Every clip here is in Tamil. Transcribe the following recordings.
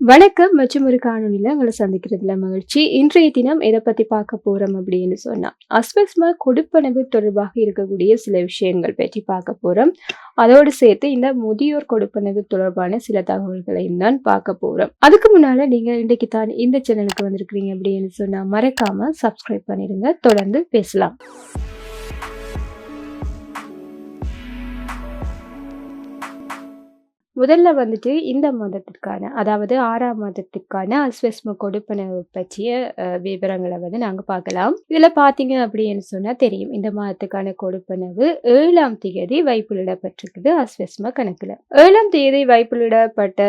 வணக்கம் மற்றும் ஒரு காணொலியில் உங்களை சந்திக்கிறதுல மகிழ்ச்சி. இன்றைய தினம் எதை பற்றி பார்க்க போகிறோம் அப்படின்னு சொன்னால் அஸ்பெஸ்மா கொடுப்பனவு தொடர்பாக இருக்கக்கூடிய சில விஷயங்கள் பற்றி பார்க்க போகிறோம் அதோடு சேர்த்து இந்த முதியோர் கொடுப்பனவு தொடர்பான சில தகவல்களையும் தான் பார்க்க போகிறோம் அதுக்கு முன்னால் நீங்கள் இன்றைக்கு தான் இந்த சேனலுக்கு வந்திருக்கிறீங்க அப்படின்னு சொன்னால் மறக்காமல் சப்ஸ்கிரைப் பண்ணிடுங்க. தொடர்ந்து பேசலாம். முதல்ல வந்துட்டு இந்த மாதத்திற்கான அதாவது ஆறாம் மாதத்திற்கான அஸ்வஸ்ம கொடுப்பனவு பற்றிய விவரங்களை வந்து நாங்கள் பார்க்கலாம். இதில் பார்த்தீங்க அப்படின்னு சொன்னால் தெரியும். இந்த மாதத்துக்கான கொடுப்பனவு ஏழாம் தேதி வைப்புலிடப்பட்டிருக்குது அஸ்வஸ்ம கணக்கில். ஏழாம் தேதி வைப்புலிடப்பட்ட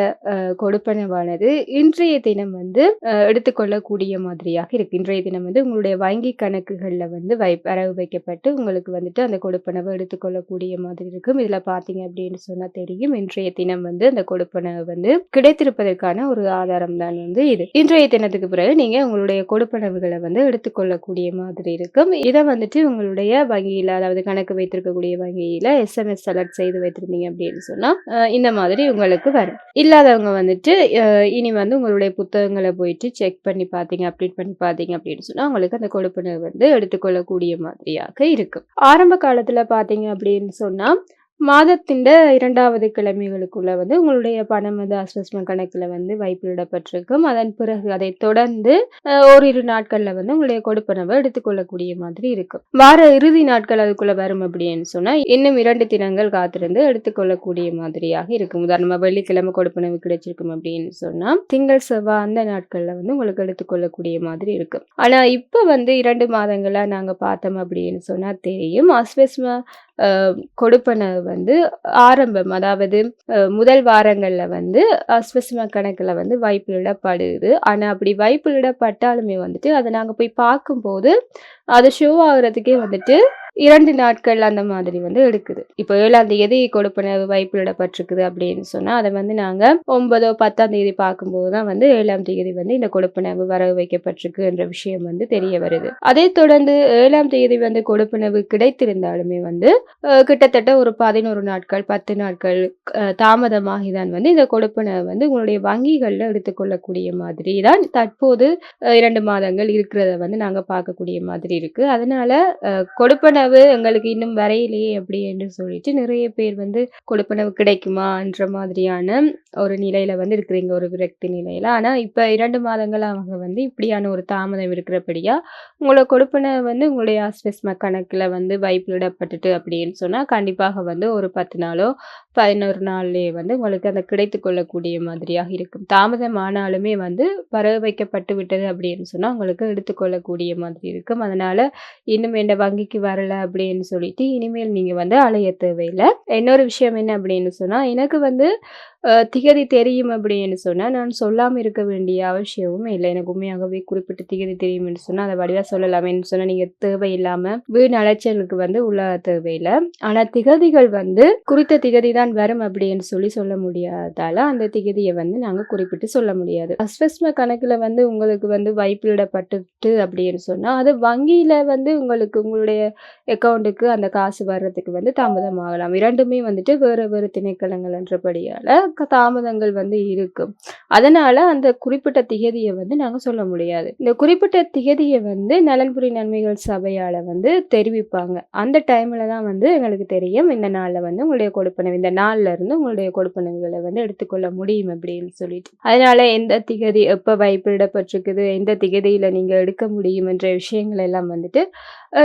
கொடுப்பனவானது இன்றைய தினம் வந்து எடுத்துக்கொள்ளக்கூடிய மாதிரியாக இருக்கு. இன்றைய தினம் வந்து உங்களுடைய வங்கி கணக்குகளில் வந்து வை வரவு வைக்கப்பட்டு உங்களுக்கு வந்துட்டு அந்த கொடுப்பனவு எடுத்துக்கொள்ளக்கூடிய மாதிரி இருக்கும். இதில் பார்த்தீங்க அப்படின்னு சொன்னால் தெரியும். இன்றைய தினம் வந்து அந்த கொடுப்பனவு வந்து கிடைத்திருப்பதற்கான ஒரு ஆதாரம் தான் வந்து இது. இன்றைய தினத்துக்கு பிறகு நீங்க உங்களுடைய கொடுப்பனவுகளை வந்து எடுத்துக்கொள்ளக்கூடிய மாதிரி இருக்கும். இதை வந்துட்டு உங்களுடைய வங்கியில அதாவது கணக்கு வைத்திருக்கக்கூடிய வங்கியில எஸ்எம்எஸ் அலர்ட் செய்து வைத்திருந்தீங்க அப்படின்னு சொன்னா இந்த மாதிரி உங்களுக்கு வரும். இல்லாதவங்க வந்துட்டு இனி வந்து உங்களுடைய புத்தகங்களை போயிட்டு செக் பண்ணி பார்த்தீங்க அப்டேட் பண்ணி பார்த்தீங்க அப்படின்னு சொன்னா உங்களுக்கு அந்த கொடுப்பனவு வந்து எடுத்துக்கொள்ளக்கூடிய மாதிரியாக இருக்கும். ஆரம்ப காலத்துல பார்த்தீங்க அப்படின்னு சொன்னா மாதத்தின் இரண்டாவது கிழமைகளுக்குள்ள வந்து உங்களுடைய பணம் வந்து அஸ்வஸ்ம கணக்கில் வந்து வைப்பிலிடப்பட்டிருக்கும் அதன் பிறகு அதை தொடர்ந்து ஓரிரு நாட்களில் வந்து உங்களுடைய கொடுப்பனவை எடுத்துக்கொள்ளக்கூடிய மாதிரி இருக்கும். வார இறுதி நாட்கள் அதுக்குள்ள வரும் அப்படின்னு சொன்னால் இன்னும் இரண்டு தினங்கள் காத்திருந்து எடுத்துக்கொள்ளக்கூடிய மாதிரியாக இருக்கும். உதாரணமாக வெள்ளிக்கிழமை கொடுப்பனவு கிடைச்சிருக்கும் அப்படின்னு சொன்னால் திங்கள் செவ்வாய் அந்த நாட்களில் வந்து உங்களுக்கு எடுத்துக்கொள்ளக்கூடிய மாதிரி இருக்கும். ஆனால் இப்போ வந்து இரண்டு மாதங்களாக நாங்கள் பார்த்தோம் அப்படின்னு சொன்னால் தெரியும். அஸ்வஸ்ம கொடுப்பனவு வந்து ஆரம்பம். அதாவது முதல் வாரங்களில் வந்து அஸ்வஸ்ம கணக்கில் வந்து வைப்பிலிடப்படுது ஆனால் அப்படி வைப்பிலிடப்பட்டாலுமே வந்துட்டு அதை நாங்கள் போய் பார்க்கும்போது அது ஷோ ஆகுறதுக்கே வந்துட்டு இரண்டு நாட்கள் அந்த மாதிரி வந்து எடுக்குது. இப்போ ஏழாம் தேதி கொடுப்பனவு வைப்பிலிடப்பட்டிருக்குது அப்படின்னு சொன்னால் அதை வந்து நாங்கள் ஒன்பதோ பத்தாம் தேதி பார்க்கும்போது தான் வந்து ஏழாம் தேதி வந்து இந்த கொடுப்பனவு வரவு வைக்கப்பட்டிருக்கு என்ற விஷயம் வந்து தெரிய வருது. அதை தொடர்ந்து ஏழாம் தேதி வந்து கொடுப்பனவு கிடைத்திருந்தாலுமே வந்து கிட்டத்தட்ட ஒரு பதினோரு நாட்கள் பத்து நாட்கள் தாமதமாகி தான் வந்து இந்த கொடுப்பனவு வந்து உங்களுடைய வங்கிகளில் எடுத்துக்கொள்ளக்கூடிய மாதிரி தான் தற்போது இரண்டு மாதங்கள் இருக்கிறத வந்து நாங்கள் பார்க்கக்கூடிய மாதிரி இருக்கு. அதனால கொடுப்பன கொடுப்பனவு எங்களுக்கு இன்னும் வரையிலேயே அப்படி என்று சொல்லிட்டு நிறைய பேர் வந்து கொடுப்பனவு கிடைக்குமான்ற மாதிரியான ஒரு நிலையில வந்து இருக்கிறீங்க ஒரு விரக்தி நிலையில. ஆனா இப்ப இரண்டு மாதங்கள் அவங்க வந்து இப்படியான ஒரு தாமதம் இருக்கிறபடியா உங்களோட கொடுப்பனவு வந்து உங்களுடைய ஆஸ்வஸ்ம கணக்குல வந்து வைப்பிலிடப்பட்டுட்டு அப்படின்னு சொன்னா கண்டிப்பாக வந்து ஒரு பத்து நாளோ பதினோரு நாள்லயே வந்து உங்களுக்கு அந்த கிடைத்து கொள்ளக்கூடிய மாதிரியாக இருக்கும். தாமதம் ஆனாலுமே வந்து வரவு வைக்கப்பட்டு விட்டது அப்படின்னு சொன்னால் உங்களுக்கு எடுத்துக்கொள்ளக்கூடிய மாதிரி இருக்கும். அதனால இன்னும் எந்த வங்கிக்கு வரல அப்படின்னு சொல்லிட்டு இனிமேல் நீங்க வந்து அலைய தேவையில்லை. இன்னொரு விஷயம் என்ன அப்படின்னு சொன்னா எனக்கு வந்து திகதி தெரியும் அப்படின்னு சொன்னால் நான் சொல்லாமல் இருக்க வேண்டிய அவசியமும் இல்லை. எனக்கு உண்மையாகவே குறிப்பிட்டு திகதி தெரியும் என்று சொன்னா அதை வடிவாக சொல்லலாமேன்னு சொன்னால் நீங்கள் தேவையில்லாமல் வீண் அலைச்சலுக்கு வந்து உள்ள தேவையில்லை. ஆனால் திகதிகள் வந்து குறித்த திகதி தான் வரும் அப்படின்னு சொல்லி சொல்ல முடியாதால அந்த திகதியை வந்து நாங்கள் குறிப்பிட்டு சொல்ல முடியாது. அஸ்வஸ்ம கணக்கில் வந்து உங்களுக்கு வந்து வைப்பிலிடப்பட்டுட்டு அப்படின்னு சொன்னால் அது வங்கியில் வந்து உங்களுக்கு உங்களுடைய அக்கௌண்ட்டுக்கு அந்த காசு வர்றதுக்கு வந்து தாமதம் ஆகலாம் இரண்டுமே வந்துட்டு வேறு வேறு திணைக்களங்கள் என்றபடியால் தாமதங்கள் வந்து இருக்கும் அதனால அந்த குறிப்பிட்ட திகதியை வந்து நாங்கள் சொல்ல முடியாது. இந்த குறிப்பிட்ட திகதியை வந்து நலன்புரி நன்மைகள் சபையால வந்து தெரிவிப்பாங்க. அந்த டைம்ல தான் வந்து எங்களுக்கு தெரியும் இந்த நாள்ல வந்து உங்களுடைய கொடுப்பனவு இந்த நாள்ல இருந்து உங்களுடைய கொடுப்பனவுகளை வந்து எடுத்துக்கொள்ள முடியும் அப்படின்னு சொல்லிட்டு. அதனால எந்த திகதி எப்ப வைப்பிடப்பட்டிருக்குது எந்த திகதியில நீங்க எடுக்க முடியும் என்ற விஷயங்கள் எல்லாம் வந்துட்டு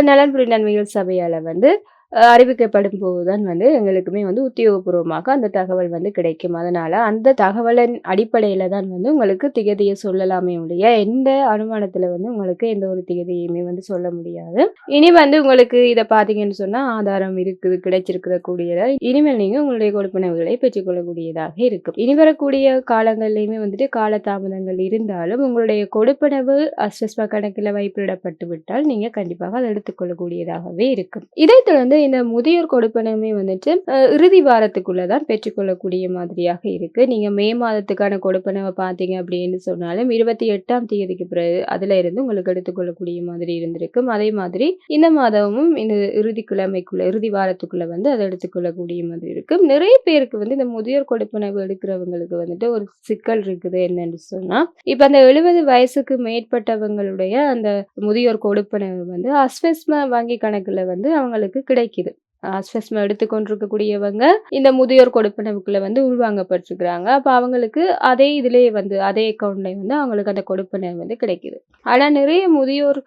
நலன்புரி நன்மைகள் சபையால வந்து அறிவிக்கப்படும் அறிவிக்கப்படும் போதுதான் வந்து எங்களுக்குமே வந்து உத்தியோகபூர்வமாக அந்த தகவல் வந்து கிடைக்கும். அதனால் அந்த தகவலின் அடிப்படையில் தான் வந்து உங்களுக்கு திகதியை சொல்லலாமே ஒழிய எந்த அனுமானத்தில் வந்து உங்களுக்கு எந்த ஒரு திகதியுமே வந்து சொல்ல முடியாது. இனி வந்து உங்களுக்கு இதை பார்த்தீங்கன்னு சொன்னால் ஆதாரம் இருக்குது கிடைச்சிருக்கிற கூடியதாக இனிமேல் நீங்கள் உங்களுடைய கொடுப்பனவுகளை பெற்றுக்கொள்ளக்கூடியதாக இருக்கும். இனி வரக்கூடிய காலங்கள்லையுமே வந்துட்டு காலதாமதங்கள் இருந்தாலும் உங்களுடைய கொடுப்பனவு அஸ்வஸ்ம கணக்கில் வைப்பிடப்பட்டு விட்டால் நீங்கள் கண்டிப்பாக அதை எடுத்துக்கொள்ளக்கூடியதாகவே இருக்கும். இதை தொடர்ந்து வந்து இந்த முதியோர் கொடுப்பனவுமே வந்துட்டு இறுதி வாரத்துக்குள்ள தான் பெற்றுக்கொள்ளக்கூடிய மாதிரியாக இருக்கு. நீங்க மே மாதத்துக்கான கொடுப்பனவை பார்த்தீங்க அப்படின்னு சொன்னாலும் இருபத்தி எட்டாம் தேதிக்கு பிறகு அதுல இருந்து உங்களுக்கு எடுத்துக்கொள்ளக்கூடிய மாதிரி இருந்திருக்கும். அதே மாதிரி இந்த மாதமும் இந்த இறுதி கிழமைக்குள்ள இறுதி வாரத்துக்குள்ள வந்து அதை எடுத்துக்கொள்ளக்கூடிய மாதிரி இருக்கும். நிறைய பேருக்கு வந்து இந்த முதியோர் கொடுப்பனவு எடுக்கிறவங்களுக்கு வந்துட்டு ஒரு சிக்கல் இருக்குது என்னன்னு சொன்னா இப்ப அந்த எழுபது வயசுக்கு மேற்பட்டவங்களுடைய அந்த முதியோர் கொடுப்பனவு வந்து அஸ்வஸ்ம வங்கி கணக்குல வந்து அவங்களுக்கு கிடைக்குது அஸ்வஸ்ம எடுத்துக்கொண்டிருக்கக்கூடியவங்க இந்த முதியோர் கொடுப்பனவுக்குள்ள வந்து உள்வாங்கப்பட்டிருக்கிறாங்க. அப்போ அவங்களுக்கு அதே இதிலே வந்து அதே அக்கௌண்ட்லேயே வந்து அவங்களுக்கு அந்த கொடுப்பனவு வந்து கிடைக்குது. ஆனால் நிறைய முதியோர்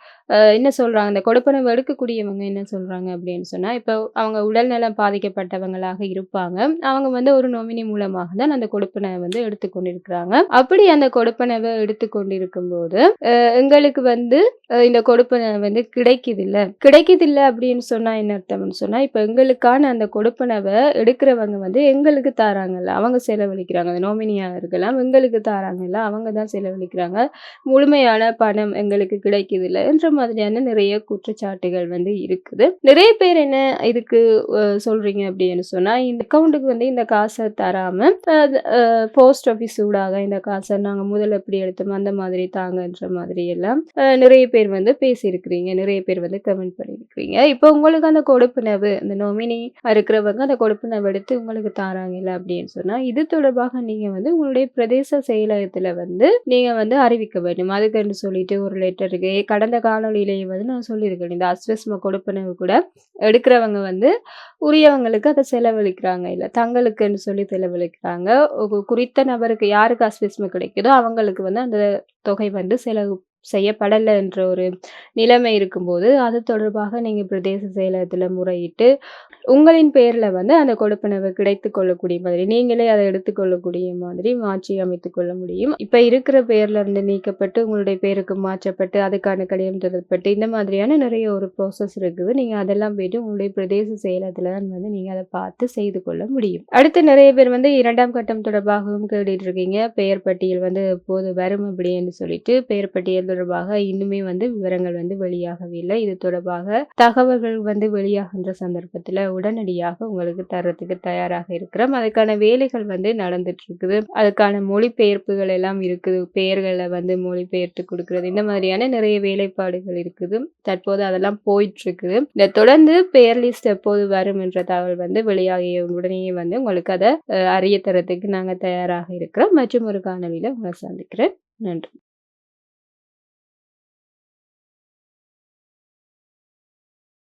என்ன சொல்கிறாங்க அந்த கொடுப்பனவு எடுக்கக்கூடியவங்க என்ன சொல்கிறாங்க அப்படின்னு சொன்னால் இப்போ அவங்க உடல்நலம் பாதிக்கப்பட்டவங்களாக இருப்பாங்க. அவங்க வந்து ஒரு நொமினி மூலமாக தான் அந்த கொடுப்பனவை வந்து எடுத்துக்கொண்டிருக்கிறாங்க. அப்படி அந்த கொடுப்பனவை எடுத்துக்கொண்டிருக்கும் போது எங்களுக்கு வந்து இந்த கொடுப்பனவு வந்து கிடைக்குது இல்ல கிடைக்குது அப்படின்னு சொன்னால் என்ன அர்த்தம்னு சொன்னால் இப்போ எங்களுக்கான அந்த கொடுப்பனவை எடுக்கிறவங்க வந்து எங்களுக்கு தாராங்கல்ல. அவங்க செலவழிக்கிறாங்க. அந்த இருக்கலாம் எங்களுக்கு தாராங்கல்ல. அவங்க தான் செலவழிக்கிறாங்க. முழுமையான பணம் எங்களுக்கு கிடைக்குது இல்லை என்ற மாதிரியான நிறைய குற்றச்சாட்டுகள் வந்து இருக்குது. நிறைய பேர் என்ன இதுக்கு சொல்றீங்க அப்படின்னு சொன்னால் இந்த அக்கௌண்ட்டுக்கு வந்து இந்த காசை தராமல் போஸ்ட் ஆஃபீஸ் ஊடாக இந்த காசை நாங்கள் முதல்ல எப்படி எடுத்தோம் அந்த மாதிரி தாங்கன்ற மாதிரி எல்லாம் நிறைய பேர் வந்து பேசியிருக்கிறீங்க. நிறைய பேர் வந்து கமெண்ட் பண்ணியிருக்கிறீங்க. இப்போ உங்களுக்கு அந்த கொடுப்புணவு அந்த நொமினி இருக்கிறவங்க அந்த கொடுப்பினை எடுத்து உங்களுக்கு தாராங்கல்ல அப்படின்னு சொன்னால் இது தொடர்பாக நீங்கள் வந்து உங்களுடைய பிரதேச செயலகத்தில் வந்து நீங்கள் வந்து அறிவிக்க வேண்டும். அதுக்குன்னு சொல்லிட்டு ஒரு லெட்டர் இருக்கு. கடந்த காணொளியிலேயே வந்து நான் சொல்லியிருக்கேன். இந்த அஸ்வஸ்ம கொடுப்பனவு கூட எடுக்கிறவங்க வந்து உரியவங்களுக்கு அதை செலவழிக்கிறாங்க. இல்லை தங்களுக்குன்னு சொல்லி செலவழிக்கிறாங்க. குறித்த நபருக்கு யாருக்கு அஸ்வஸ்ம கிடைக்குதோ அவங்களுக்கு வந்து அந்த தொகை வந்து செலவு செய்யப்படலை என்ற ஒரு நிலைமை இருக்கும்போது அது தொடர்பாக நீங்கள் பிரதேச செயலகத்தில் முறையிட்டு உங்களின் பேரில் வந்து அந்த கொடுப்பனவு கிடைத்து கொள்ளக்கூடிய மாதிரி நீங்களே அதை எடுத்துக்கொள்ளக்கூடிய மாதிரி மாற்றி அமைத்து கொள்ள முடியும். இப்போ இருக்கிற பேரில் இருந்து நீக்கப்பட்டு உங்களுடைய பேருக்கு மாற்றப்பட்டு அதுக்கான கடிதம் தொடரப்பட்டு இந்த மாதிரியான நிறைய ஒரு ப்ராசஸ் இருக்குது. நீங்கள் அதெல்லாம் போயிட்டு உங்களுடைய பிரதேச செயலகத்தில் தான் வந்து நீங்கள் அதை பார்த்து செய்து கொள்ள முடியும். அடுத்து நிறைய பேர் வந்து இரண்டாம் கட்டம் தொடர்பாகவும் கேட்டுட்டு இருக்கீங்க. பெயர் பட்டியல் வந்து எப்போது வரும் அப்படின்னு சொல்லிட்டு பெயர் பட்டியல் தொடர்பாக இன்னுமே வந்து விவரங்கள் வந்து வெளியாகவில்லை இது தொடர்பாக தகவல்கள் வந்து வெளியாகின்ற சந்தர்ப்பத்துல உடனடியாக உங்களுக்கு தர்றதுக்கு தயாராக இருக்கிறோம். அதுக்கான வேலைகள் வந்து நடந்துட்டு இருக்குது அதுக்கான மொழிபெயர்ப்புகள் எல்லாம் இருக்குது. பெயர்களை வந்து மொழிபெயர்த்து கொடுக்கறது. இந்த மாதிரியான நிறைய வேலைப்பாடுகள் இருக்குது. தற்போது அதெல்லாம் போயிட்டு இருக்குது இந்த தொடர்ந்து பெயர் லிஸ்ட் எப்போது வரும் என்ற தகவல் வந்து வெளியாகிய உடனே வந்து உங்களுக்கு அதை அறிய தரத்துக்கு நாங்க தயாராக இருக்கிறோம். மற்றும் ஒரு காணொலியில் உங்களை சந்திக்கிறேன். நன்றி.